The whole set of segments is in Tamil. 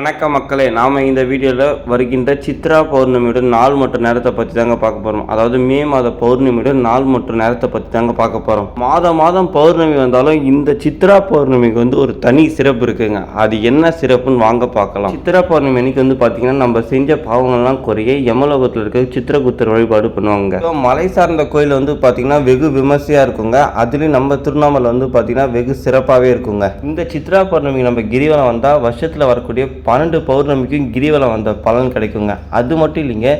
வணக்கம் மக்களே நாம் இந்த வீடியோவில் வருகின்ற சித்ரா பௌர்ணமியுடன் நாள் மற்றும் நேரத்தை பற்றி தாங்க பார்க்க போகிறோம் அதாவது மே மாத பௌர்ணமியுடன் நாள் மற்றும் நேரத்தை பற்றி தாங்க பார்க்க போகிறோம் மாதம் மாதம் பௌர்ணமி வந்தாலும் இந்த சித்ரா பௌர்ணமிக்கு வந்து ஒரு தனி சிறப்பு இருக்குங்க. அது என்ன சிறப்புன்னு வாங்க பார்க்கலாம். சித்ரா பௌர்ணமி அன்னைக்கு வந்து பார்த்தீங்கன்னா நம்ம செஞ்ச பாவங்கள்லாம் குறைய யமலோகத்தில் இருக்க சித்திரகுத்தர் வழிபாடு பண்ணுவாங்க. இப்போ மலை சார்ந்த கோயில் வந்து பார்த்தீங்கன்னா வெகு விமர்சையாக இருக்குங்க. அதுலேயும் நம்ம திருவண்ணாமலை வந்து பார்த்தீங்கன்னா வெகு சிறப்பாகவே இருக்குங்க. இந்த சித்ரா பௌர்ணமி நம்ம கிரிவலம் வந்தால் வருஷத்தில் வரக்கூடிய பன்னெண்டு பௌர்ணமிக்கும் கிரிவலம் வந்த பலன் கிடைக்குங்க. அது மட்டும் இல்லைங்க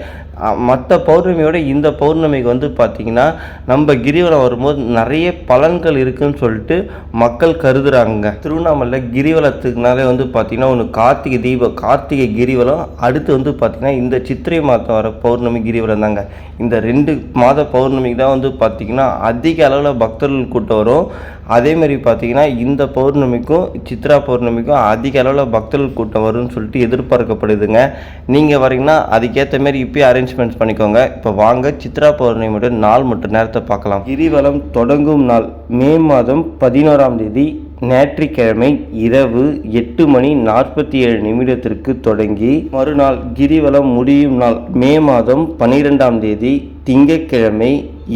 மற்ற பௌர்ணமியோட இந்த பௌர்ணமிக்கு வந்து பார்த்திங்கன்னா நம்ம கிரிவலம் வரும்போது நிறைய பலன்கள் இருக்குதுன்னு சொல்லிட்டு மக்கள் கருதுறாங்க திருவண்ணாமலை கிரிவலத்துக்குனாலே வந்து பார்த்திங்கன்னா ஒன்று கார்த்திகை தீபம் கார்த்திகை கிரிவலம் அடுத்து வந்து பார்த்திங்கன்னா இந்த சித்திரை மாதம் வர பௌர்ணமி கிரிவலம் தாங்க. இந்த ரெண்டு மாத பௌர்ணமிக்கு தான் வந்து பார்த்திங்கன்னா அதிக அளவில் பக்தர்கள் கூட்டம் வரும். அதேமாரி பார்த்திங்கன்னா இந்த பௌர்ணமிக்கும் சித்ரா பௌர்ணமிக்கும் அதிக அளவில் பக்தர்கள் கூட்டம் வரும்னு சொல்லிட்டு எதிர்பார்க்கப்படுதுங்க. நீங்கள் வரீங்கன்னா அதுக்கேற்ற மாரி இப்போயே அரேஞ்ச்மெண்ட்ஸ் பண்ணிக்கோங்க. இப்போ வாங்க சித்ரா பௌர்ணமியோட நாள் மற்றும் நேரத்தை பார்க்கலாம். கிரிவலம் தொடங்கும் நாள் மே மாதம் பதினோராம் தேதி ஞாயிற்றுக்கிழமை இரவு எட்டு மணி நாற்பத்தி ஏழு நிமிடத்திற்கு தொடங்கி மறுநாள் கிரிவலம் முடியும் நாள் மே மாதம் பன்னிரெண்டாம் தேதி திங்கட்கிழமை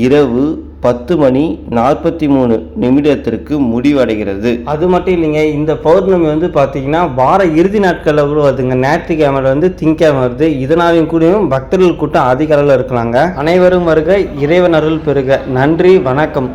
இரவு பத்து மணி நாற்பத்தி மூணு நிமிடத்திற்கு முடிவடைகிறது. அது மட்டும் இல்லைங்க இந்த பௌர்ணமி வந்து பார்த்தீங்கன்னா வார இறுதி நாட்களில் கூட வருதுங்க ஞாயிற்றுக்கிழமை வந்து திங்கக்கிழமை வருது. இதனாலையும் கூடயும் பக்தர்கள் கூட்டம் அதிக அளவில் இருக்கலாங்க. அனைவரும் வருக இறைவன் அருள் பெறுக. நன்றி வணக்கம்.